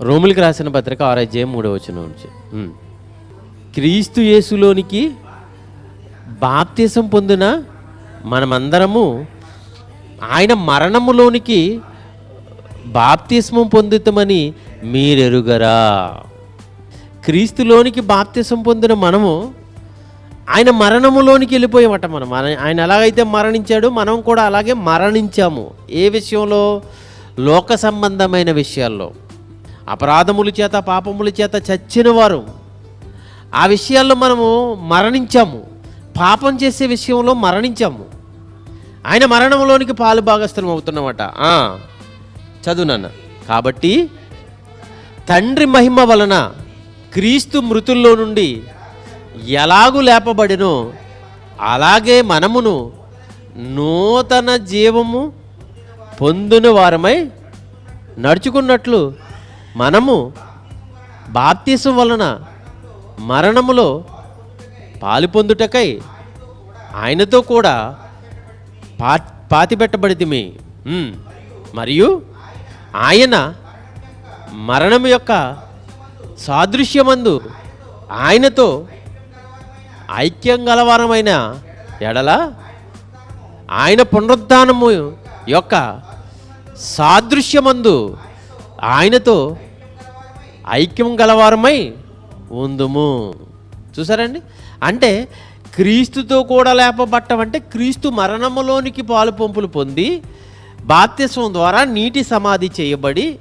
రోములకి రాసిన పత్రిక ఆరాధ్యాయం మూడవ వచనం నుంచి. క్రీస్తు యేసులోనికి బాప్తీసం పొందిన మనమందరము ఆయన మరణములోనికి బాప్తిస్మం పొందుతామని మీరెరుగరా? క్రీస్తులోనికి బాప్తిసం పొందిన మనము ఆయన మరణములోనికి వెళ్ళిపోయామట మనం. మన- ఆయన ఎలాగైతే మరణించాడో మనం కూడా అలాగే మరణించాము. ఏ విషయంలో? లోక సంబంధమైన విషయాల్లో. అపరాధముల చేత పాపముల చేత చచ్చిన వారు ఆ విషయాల్లో మనము మరణించాము. పాపం చేసే విషయంలో మరణించాము. ఆయన మరణంలోనికి పాలు భాగస్థలం అవుతున్నమాట. చదువు నాన్న. కాబట్టి తండ్రి మహిమ వలన క్రీస్తు మృతుల్లో నుండి ఎలాగు లేపబడినో అలాగే మనమును నూతన జీవము పొందున వారమై నడుచుకున్నట్లు మనము బాప్తీసం వలన మరణములో పాలు పొందుటకై ఆయనతో కూడా పా పాతిపెట్టబడితిమి. మరియు ఆయన మరణం యొక్క సాదృశ్యమందు ఆయనతో ఐక్యం గలవారమైన ఎడల ఆయన పునరుద్ధానము యొక్క సాదృశ్యమందు ఆయనతో ఐక్యం గలవారమై ఉందుము. చూసారండి? అంటే క్రీస్తుతో కూడా లేపబట్టం అంటే క్రీస్తు మరణములోనికి పాలు పంపులు పొంది బాప్తిస్వం ద్వారా నీటి సమాధి చేయబడి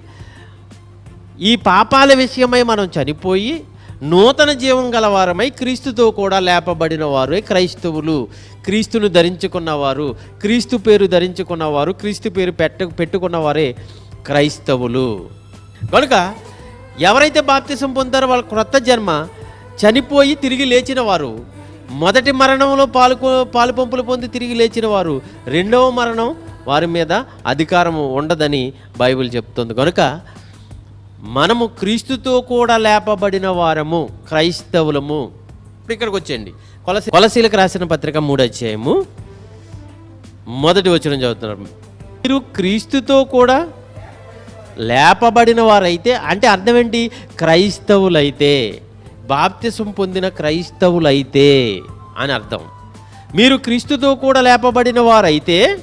ఈ పాపాల విషయమై మనం చనిపోయి నూతన జీవం గలవారమై క్రీస్తుతో కూడా లేపబడిన వారే క్రైస్తవులు. క్రీస్తును ధరించుకున్నవారు క్రీస్తు పేరు ధరించుకున్నవారు క్రీస్తు పేరు పెట్ట పెట్టుకున్నవారే క్రైస్తవులు. కనుక ఎవరైతే బాప్తిసం పొందారో వాళ్ళ క్రొత్త జన్మ చనిపోయి తిరిగి లేచిన వారు మొదటి మరణంలో పాలు పాలు పంపులు పొంది తిరిగి లేచిన వారు రెండవ మరణం వారి మీద అధికారం ఉండదని బైబిల్ చెప్తుంది. కనుక మనము క్రీస్తుతో కూడా లేపబడిన వారము క్రైస్తవులము. ఇప్పుడు ఇక్కడికి వచ్చేయండి. కొలసి కొలసీలకు రాసిన పత్రిక మూడు అధ్యాయము మొదటి వచ్చిన చదువుతున్నారు మీరు క్రీస్తుతో కూడా లేపబడిన వారైతే అంటే అర్థం ఏంటి క్రైస్తవులైతే బాప్తిసం పొందిన క్రైస్తవులైతే అని అర్థం. మీరు క్రీస్తుతో కూడా లేపబడిన వారైతే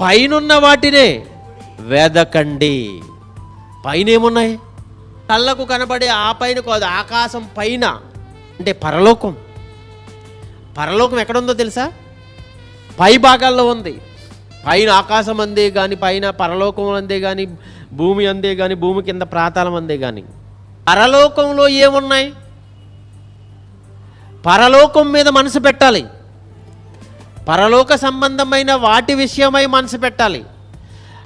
పైనున్న వాటినే వెదకండి. పైన ఏమున్నాయి కళ్ళకు కనబడే ఆ పైన కాదు ఆకాశం పైన. అంటే పరలోకం. పరలోకం ఎక్కడుందో తెలుసా? పై భాగాల్లో ఉంది. పైన ఆకాశం అందే కానీ పైన పరలోకం అందే కానీ భూమి అందే కానీ భూమి కింద ప్రాతాళం అందే కానీ పరలోకంలో ఏమున్నాయి? పరలోకం మీద మనసు పెట్టాలి. పరలోక సంబంధమైన వాటి విషయమై మనసు పెట్టాలి.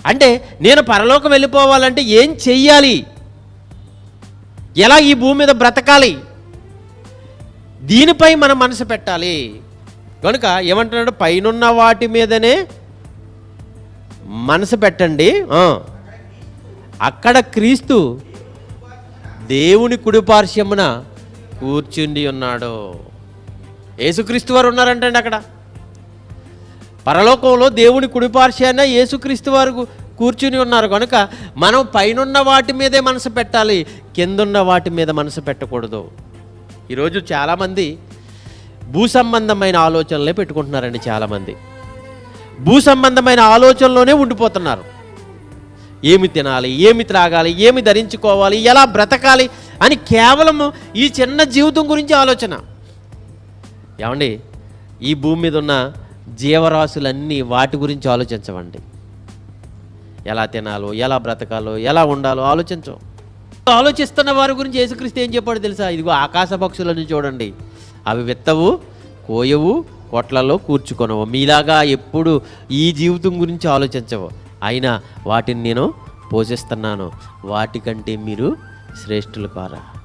అంటే నేను పరలోకం వెళ్ళిపోవాలంటే ఏం చెయ్యాలి? ఎలా ఈ భూమి మీద బ్రతకాలి? దీనిపై మనం మనసు పెట్టాలి. కనుక ఏమంటున్నాడు? పైనున్న వాటి మీదనే మనసు పెట్టండి. అక్కడ క్రీస్తు దేవుని కుడిపార్శ్వమున కూర్చుండి ఉన్నాడు. యేసుక్రీస్తు వారు ఉన్నారంటండి అక్కడ. పరలోకంలో దేవుని కుడిపార్శ్వాన యేసుక్రీస్తు వారు కూర్చుని ఉన్నారు. కనుక మనం పైనున్న వాటి మీదే మనసు పెట్టాలి. కిందున్న వాటి మీద మనసు పెట్టకూడదు. ఈరోజు చాలామంది భూ సంబంధమైన ఆలోచనలే పెట్టుకుంటున్నారండి చాలామంది. భూ సంబంధమైన ఆలోచనలోనే ఉండిపోతున్నారు. ఏమి తినాలి ఏమి త్రాగాలి ఏమి ధరించుకోవాలి ఎలా బ్రతకాలి అని కేవలం ఈ చిన్న జీవితం గురించి ఆలోచన. ఏమండి? ఈ భూమి మీద ఉన్న జీవరాశులన్నీ వాటి గురించి ఆలోచించవండి. ఎలా తినాలో ఎలా బ్రతకాలో ఎలా ఉండాలో ఆలోచించం. ఆలోచిస్తున్న వారి గురించి యేసుక్రీస్తు ఏం చెప్పాడు తెలుసా? ఇదిగో ఆకాశ పక్షులను చూడండి. అవి విత్తవు కోయవు కొట్లలో కూర్చుకొనవు. మీలాగా ఎప్పుడు ఈ జీవితం గురించి ఆలోచించవు. అయినా వాటిని నేను పోషిస్తున్నాను. వాటికంటే మీరు శ్రేష్ఠులు కారా?